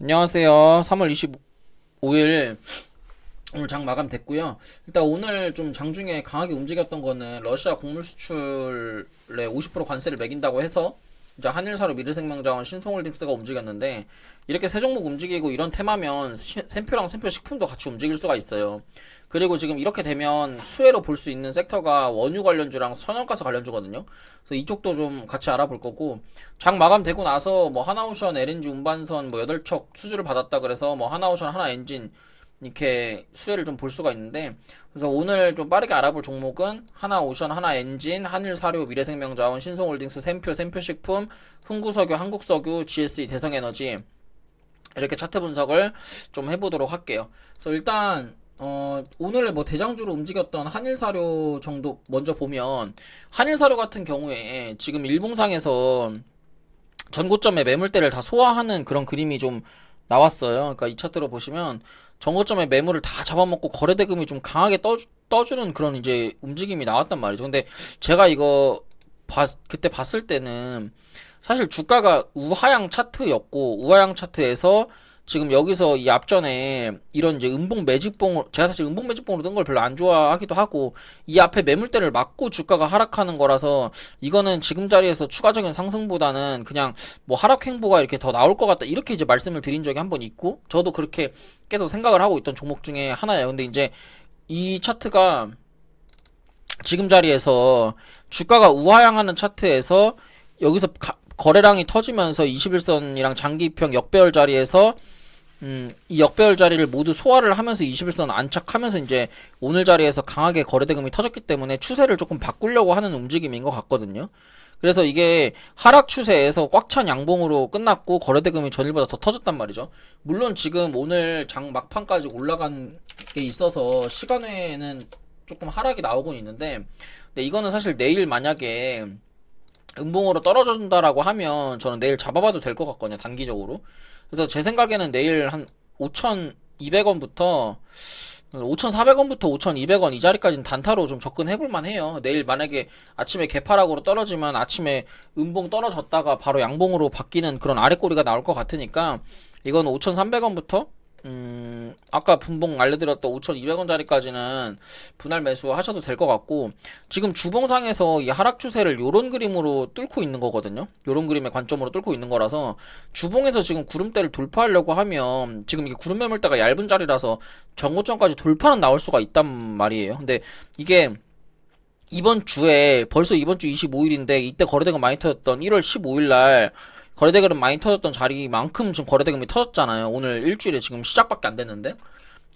안녕하세요. 3월 25일 오늘 장 마감 됐고요. 일단 오늘 좀 장 중에 강하게 움직였던 거는 러시아 곡물 수출에 50% 관세를 매긴다고 해서 이제 한일사로 미래생명자원 신성홀딩스가 움직였는데 이렇게 세 종목 움직이고 이런 테마면 시- 샘표랑 샘표 식품도 같이 움직일 수가 있어요. 그리고 지금 이렇게 되면 수혜로 볼 수 있는 섹터가 원유 관련주랑 천연가스 관련주거든요. 그래서 이쪽도 좀 같이 알아볼 거고 장 마감되고 나서 뭐 하나오션 LNG 운반선 뭐 8척 수주를 받았다 그래서 뭐 하나오션 하나 엔진 이렇게 수혜를 좀 볼 수가 있는데 그래서 오늘 좀 빠르게 알아볼 종목은 하나 오션 하나 엔진 한일사료 미래생명자원 신성홀딩스 샘표 샘표식품 흥구석유 한국석유 GSE 대성에너지 이렇게 차트 분석을 좀 해보도록 할게요. 그래서 일단 어, 오늘 뭐 대장주로 움직였던 한일사료 정도 먼저 보면 한일사료 같은 경우에 지금 일봉상에서 전고점의 매물대를 다 소화하는 그런 그림이 좀 나왔어요. 그러니까 이 차트로 보시면 전고점의 매물을 다 잡아먹고 거래 대금이 좀 강하게 떠주, 떠주는 그런 이제 움직임이 나왔단 말이죠. 근데 제가 이거 봤, 그때 봤을 때는 사실 주가가 우하향 차트였고 우하향 차트에서 지금 여기서 이 앞전에 이런 이제 음봉 매집봉 제가 사실 음봉 매집봉으로 뜬 걸 별로 안 좋아하기도 하고 이 앞에 매물대를 막고 주가가 하락하는 거라서 이거는 지금 자리에서 추가적인 상승보다는 그냥 뭐 하락 행보가 이렇게 더 나올 것 같다 이렇게 이제 말씀을 드린 적이 한 번 있고 저도 그렇게 계속 생각을 하고 있던 종목 중에 하나예요. 근데 이제 이 차트가 지금 자리에서 주가가 우하향하는 차트에서 여기서 가- 거래량이 터지면서 21선이랑 장기평 역배열 자리에서 음, 이 역배열 자리를 모두 소화를 하면서 21선 안착하면서 이제 오늘 자리에서 강하게 거래대금이 터졌기 때문에 추세를 조금 바꾸려고 하는 움직임인 것 같거든요. 그래서 이게 하락 추세에서 꽉 찬 양봉으로 끝났고 거래대금이 전일보다 더 터졌단 말이죠. 물론 지금 오늘 장 막판까지 올라간 게 있어서 시간 외에는 조금 하락이 나오곤 있는데 근데 이거는 사실 내일 만약에 음봉으로 떨어진다라고 하면 저는 내일 잡아봐도 될 것 같거든요 단기적으로 그래서 제 생각에는 내일 한 5,200원부터 5,400원부터 5,200원 이 자리까지는 단타로 좀 접근해볼 만 해요. 내일 만약에 아침에 개파락으로 떨어지면 아침에 음봉 떨어졌다가 바로 양봉으로 바뀌는 그런 아래꼬리가 나올 것 같으니까 이건 5,300원부터 음, 아까 분봉 알려드렸던 5,200원짜리까지는 분할 매수 하셔도 될 것 같고, 지금 주봉상에서 이 하락 추세를 요런 그림으로 뚫고 있는 거거든요. 요런 그림의 관점으로 뚫고 있는 거라서, 주봉에서 지금 구름대를 돌파하려고 하면, 지금 이게 구름 매물대가 얇은 자리라서 전고점까지 돌파는 나올 수가 있단 말이에요. 근데 이게 이번 주에, 벌써 이번 주 25일인데, 이때 거래대금 많이 터졌던 1월 15일 날, 거래대금 많이 터졌던 자리만큼 지금 거래대금이 터졌잖아요. 오늘 일주일에 지금 시작밖에 안 됐는데.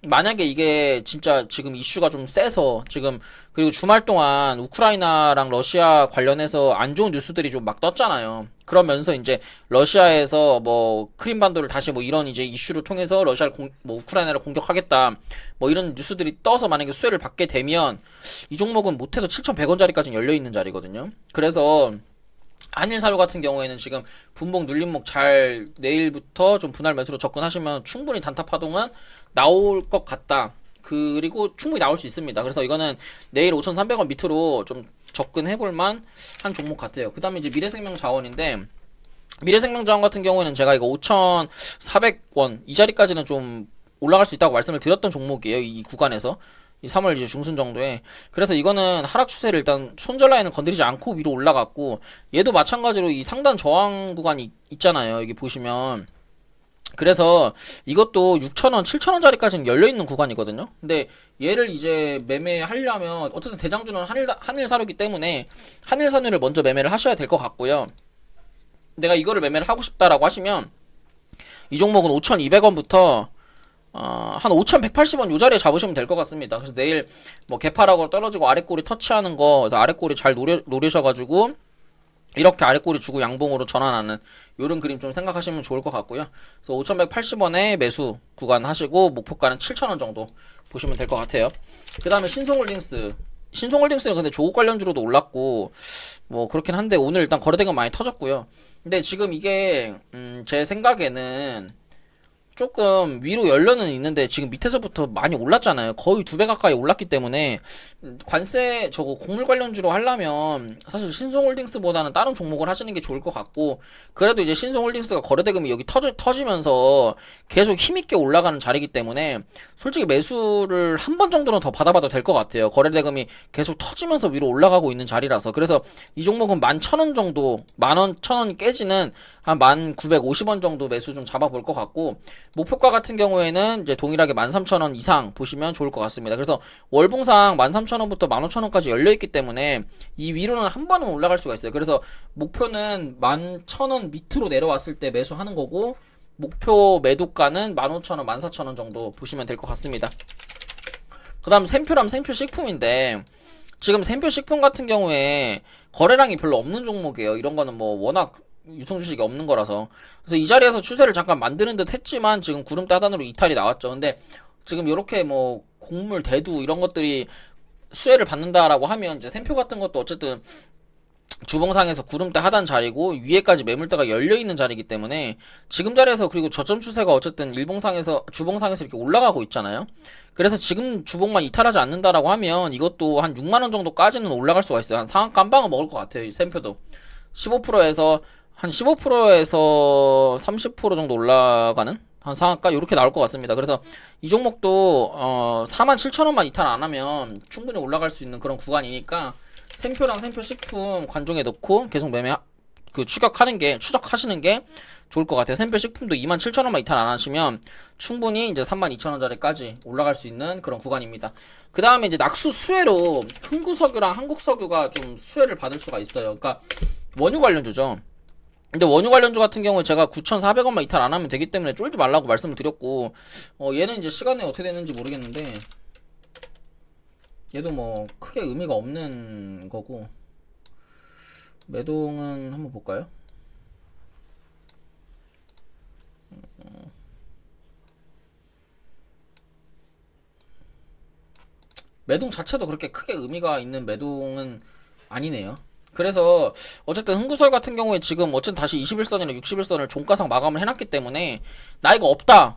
만약에 이게 진짜 지금 이슈가 좀 세서 지금 그리고 주말 동안 우크라이나랑 러시아 관련해서 안 좋은 뉴스들이 좀 막 떴잖아요. 그러면서 이제 러시아에서 뭐 크림반도를 다시 뭐 이런 이제 이슈를 통해서 러시아를 공, 뭐 우크라이나를 공격하겠다 뭐 이런 뉴스들이 떠서 만약에 수혜를 받게 되면 이 종목은 못해도 7,100원짜리까지 열려 있는 자리거든요. 그래서 한일사료 같은 경우에는 지금 분봉 눌림목 잘 내일부터 좀 분할 매수로 접근하시면 충분히 단타 파동은 나올 것 같다. 그리고 충분히 나올 수 있습니다. 그래서 이거는 내일 5,300원 밑으로 좀 접근해볼만 한 종목 같아요. 그 다음에 이제 미래생명 자원인데, 미래생명 자원 같은 경우에는 제가 이거 5,400원 이 자리까지는 좀 올라갈 수 있다고 말씀을 드렸던 종목이에요. 이 구간에서. 이 3월 이제 중순 정도에. 그래서 이거는 하락 추세를 일단 손절 라인을 건드리지 않고 위로 올라갔고, 얘도 마찬가지로 이 상단 저항 구간이 있잖아요. 여기 보시면. 그래서 이것도 6,000원, 7,000원짜리까지는 열려있는 구간이거든요. 근데 얘를 이제 매매하려면, 어쨌든 대장주는 한일, 한일사료기 때문에 한일사료를 먼저 매매를 하셔야 될 것 같고요. 내가 이거를 매매를 하고 싶다라고 하시면, 이 종목은 5,200원부터 어, 한 5,180원 요 자리에 잡으시면 될 것 같습니다. 그래서 내일 뭐 개파락으로 떨어지고 아래꼬리 터치하는 거, 그래서 아래꼬리 잘 노려, 노리셔가지고 이렇게 아래꼬리 주고 양봉으로 전환하는 요런 그림 좀 생각하시면 좋을 것 같고요. 그래서 5,180원에 매수 구간 하시고 목표가는 7,000원 정도 보시면 될 것 같아요. 그 다음에 신성홀딩스. 신성홀딩스는 근데 조국 관련주로도 올랐고 뭐 그렇긴 한데 오늘 일단 거래대금 많이 터졌고요. 근데 지금 이게 음, 제 생각에는 조금 위로 열려는 있는데 지금 밑에서부터 많이 올랐잖아요. 거의 두 배 가까이 올랐기 때문에 음, 관세 저거 곡물 관련주로 하려면 사실 신송홀딩스보다는 다른 종목을 하시는 게 좋을 것 같고 그래도 이제 신송홀딩스가 거래대금이 여기 터지, 터지면서 계속 힘있게 올라가는 자리이기 때문에 솔직히 매수를 한 번 정도는 더 받아봐도 될 것 같아요. 거래대금이 계속 터지면서 위로 올라가고 있는 자리라서 그래서 이 종목은 만 천 원 정도 만 원 천 원이 깨지는 한 만 구백 오십 원 정도 매수 좀 잡아볼 것 같고 목표가 같은 경우에는 이제 동일하게 만 삼천 원 이상 보시면 좋을 것 같습니다. 그래서 월봉상 만 삼천 원부터 만 오천 원까지 열려 있기 때문에 이 위로는 한 번은 올라갈 수가 있어요. 그래서 목표는 만천원 밑으로 내려왔을 때 매수하는 거고 목표 매도가는 만 오천 원, 만 사천 원 정도 보시면 될 것 같습니다. 그 다음 샘표람 샘표 식품인데 지금 샘표 식품 같은 경우에 거래량이 별로 없는 종목이에요. 이런 거는 뭐 워낙 유통 주식이 없는 거라서 그래서 이 자리에서 추세를 잠깐 만드는 듯 했지만 지금 구름대 하단으로 이탈이 나왔죠. 근데 지금 이렇게 뭐 곡물 대두 이런 것들이 수혜를 받는다라고 하면 이제 샘표 같은 것도 어쨌든 주봉상에서 구름대 하단 자리고 위에까지 매물대가 열려 있는 자리이기 때문에 지금 자리에서 그리고 저점 추세가 어쨌든 일봉상에서 주봉상에서 이렇게 올라가고 있잖아요. 그래서 지금 주봉만 이탈하지 않는다라고 하면 이것도 한 6만 원 정도까지는 올라갈 수가 있어요. 한 상한가 한 방은 먹을 것 같아요. 이 샘표도 15%에서 한 15%에서 30% 정도 올라가는 한 상한가 이렇게 나올 것 같습니다. 그래서 이 종목도 어 4만 7천 원만 이탈 안 하면 충분히 올라갈 수 있는 그런 구간이니까 샘표랑 샘표 식품 관종에 넣고 계속 매매 그 추격하는 게 추적하시는 게 좋을 것 같아요. 샘표 식품도 2만 7천 원만 이탈 안 하시면 충분히 이제 3만 2천 원짜리까지 올라갈 수 있는 그런 구간입니다. 그 다음에 이제 낙수 수혜로 흥구석유랑 한국석유가 좀 수혜를 받을 수가 있어요. 그러니까 원유 관련주죠. 근데 원유 관련주 같은 경우에 제가 9,400원만 이탈 안 하면 되기 때문에 쫄지 말라고 말씀을 드렸고 어 얘는 이제 시간에 어떻게 되는지 모르겠는데 얘도 뭐 크게 의미가 없는 거고 매동은 한번 볼까요? 매동 자체도 그렇게 크게 의미가 있는 매동은 아니네요. 그래서 어쨌든 흥구설 같은 경우에 지금 어쨌든 다시 21선이나 61선을 종가상 마감을 해놨기 때문에 나이가 없다.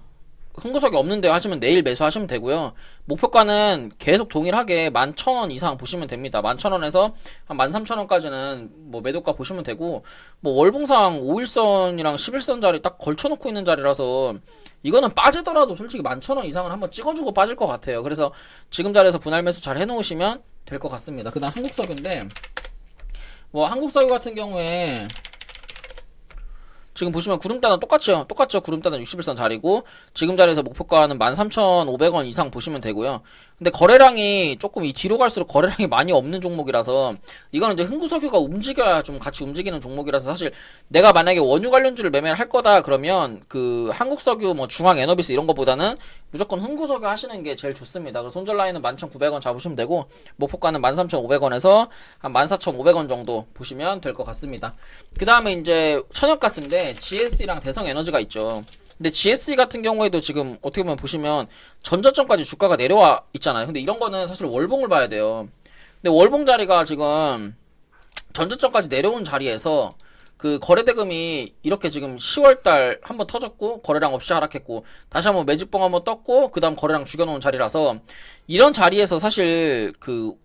흥구석이 없는데 하시면 내일 매수하시면 되고요. 목표가는 계속 동일하게 11,000원 이상 보시면 됩니다. 11,000원에서 한 13,000원까지는 뭐 매도가 보시면 되고 뭐 월봉상 5일선이랑 11선 자리 딱 걸쳐 놓고 있는 자리라서 이거는 빠지더라도 솔직히 11,000원 이상은 한번 찍어 주고 빠질 것 같아요. 그래서 지금 자리에서 분할 매수 잘 해 놓으시면 될 것 같습니다. 그 다음 한국석유인데 뭐 한국석유 같은 경우에 지금 보시면 구름단은 똑같죠. 똑같죠. 구름단은 61선 자리고 지금 자리에서 목표가는 13,500원 이상 보시면 되고요. 근데 거래량이 조금 이 뒤로 갈수록 거래량이 많이 없는 종목이라서 이거는 이제 흥구석유가 움직여야 좀 같이 움직이는 종목이라서 사실 내가 만약에 원유 관련주를 매매를 할 거다 그러면 그 한국석유 뭐 중앙에너비스 이런 거보다는 무조건 흥구석유 하시는 게 제일 좋습니다. 그래서 손절 라인은 11,900원 잡으시면 되고 목표가는 13,500원에서 한 14,500원 정도 보시면 될 것 같습니다. 그 다음에 이제 천연가스인데 GS랑 대성에너지가 있죠. 근데 GSE 같은 경우에도 지금 어떻게 보면 보시면 전저점까지 주가가 내려와 있잖아요. 근데 이런 거는 사실 월봉을 봐야 돼요. 근데 월봉 자리가 지금 전저점까지 내려온 자리에서 그 거래대금이 이렇게 지금 10월달 한번 터졌고 거래량 없이 하락했고 다시 한번 매집봉 한번 떴고 그 다음 거래량 죽여놓은 자리라서 이런 자리에서 사실 그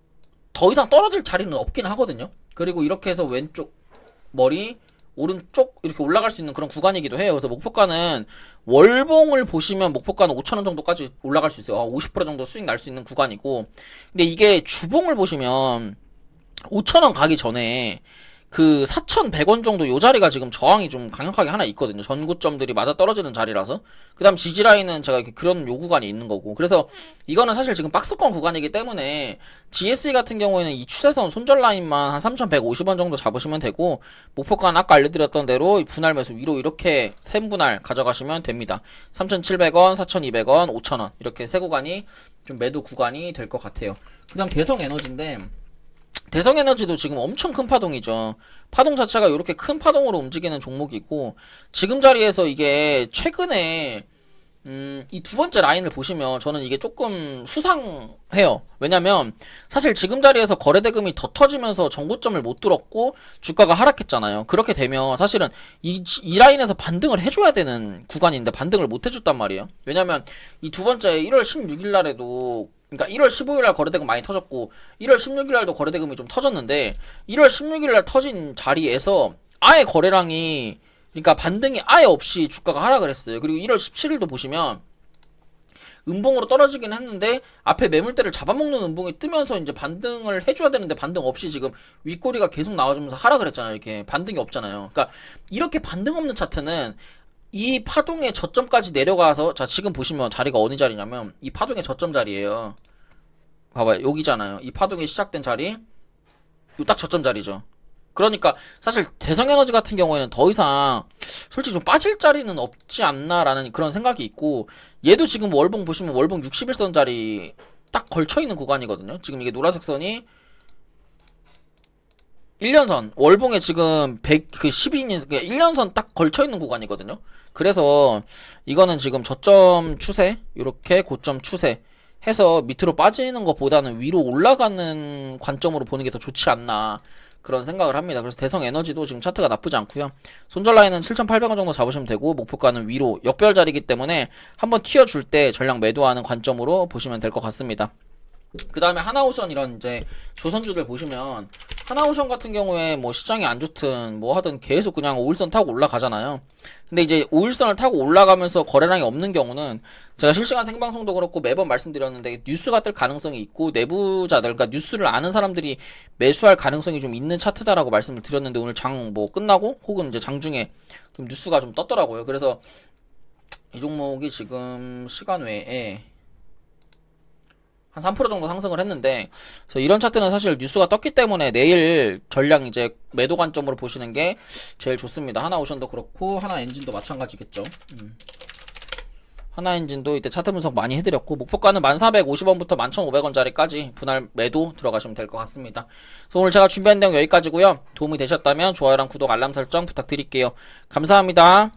더 이상 떨어질 자리는 없긴 하거든요. 그리고 이렇게 해서 왼쪽 머리 오른쪽 이렇게 올라갈 수 있는 그런 구간이기도 해요. 그래서 목표가는 월봉을 보시면 목표가는 5천원 정도까지 올라갈 수 있어요. 50% 정도 수익 날 수 있는 구간이고 근데 이게 주봉을 보시면 5천원 가기 전에 그 4,100원 정도 요 자리가 지금 저항이 좀 강력하게 하나 있거든요. 전고점들이 맞아 떨어지는 자리라서. 그 다음 지지라인은 제가 이렇게 그런 요 구간이 있는 거고. 그래서 이거는 사실 지금 박스권 구간이기 때문에 GSE 같은 경우에는 이 추세선 손절 라인만 한 3,150원 정도 잡으시면 되고, 목표가는 아까 알려드렸던 대로 분할 매수 위로 이렇게 세 분할 가져가시면 됩니다. 3,700원, 4,200원, 5,000원. 이렇게 세 구간이 좀 매도 구간이 될 것 같아요. 그 다음 대성 에너지인데, 대성에너지도 지금 엄청 큰 파동이죠. 파동 자체가 이렇게 큰 파동으로 움직이는 종목이고 지금 자리에서 이게 최근에 음, 이 두 번째 라인을 보시면 저는 이게 조금 수상해요. 왜냐면 사실 지금 자리에서 거래 대금이 더 터지면서 정고점을 못 뚫었고 주가가 하락했잖아요. 그렇게 되면 사실은 이, 이 라인에서 반등을 해줘야 되는 구간인데 반등을 못 해줬단 말이에요. 왜냐면 이 두 번째 1월 16일 날에도 그러니까 1월 15일 날 거래대금 많이 터졌고 1월 16일 날도 거래대금이 좀 터졌는데 1월 16일 날 터진 자리에서 아예 거래량이 그러니까 반등이 아예 없이 주가가 하락을 했어요. 그리고 1월 17일도 보시면 음봉으로 떨어지긴 했는데 앞에 매물대를 잡아먹는 음봉이 뜨면서 이제 반등을 해줘야 되는데 반등 없이 지금 윗꼬리가 계속 나와주면서 하락을 했잖아요. 이렇게 반등이 없잖아요. 그러니까 이렇게 반등 없는 차트는 이 파동의 저점까지 내려가서 자 지금 보시면 자리가 어느 자리냐면 이 파동의 저점 자리예요. 봐봐요 여기잖아요. 이 파동이 시작된 자리 요딱 저점 자리죠. 그러니까 사실 대성에너지 같은 경우에는 더 이상 솔직히 좀 빠질 자리는 없지 않나라는 그런 생각이 있고 얘도 지금 월봉 보시면 월봉 61선 자리 딱 걸쳐 있는 구간이거든요. 지금 이게 노란색 선이 1년 선 월봉에 지금 100그 12인 1년 선 딱 걸쳐 있는 구간이거든요. 그래서 이거는 지금 저점 추세 이렇게 고점 추세 해서 밑으로 빠지는 것보다는 위로 올라가는 관점으로 보는 게 더 좋지 않나 그런 생각을 합니다. 그래서 대성 에너지도 지금 차트가 나쁘지 않고요. 손절 라인은 7,800원 정도 잡으시면 되고 목표가는 위로 역별 자리이기 때문에 한번 튀어줄 때 전량 매도하는 관점으로 보시면 될 것 같습니다. 그 다음에 하나오션 이런 이제 조선주들 보시면 하나오션 같은 경우에 뭐 시장이 안 좋든 뭐 하든 계속 그냥 5일선 타고 올라가잖아요. 근데 이제 5일선을 타고 올라가면서 거래량이 없는 경우는 제가 실시간 생방송도 그렇고 매번 말씀드렸는데 뉴스가 뜰 가능성이 있고 내부자들 그러니까 뉴스를 아는 사람들이 매수할 가능성이 좀 있는 차트다라고 말씀을 드렸는데 오늘 장 뭐 끝나고 혹은 이제 장 중에 좀 뉴스가 좀 떴더라고요. 그래서 이 종목이 지금 시간 외에 한 3% 정도 상승을 했는데 그래서 이런 차트는 사실 뉴스가 떴기 때문에 내일 전량 이제 매도 관점으로 보시는 게 제일 좋습니다. 하나 오션도 그렇고 하나 엔진도 마찬가지겠죠. 음. 하나 엔진도 이때 차트 분석 많이 해드렸고 목표가는 1450원부터 11,500원짜리까지 분할 매도 들어가시면 될 것 같습니다. 그래서 오늘 제가 준비한 내용 여기까지고요. 도움이 되셨다면 좋아요랑 구독 알람 설정 부탁드릴게요. 감사합니다.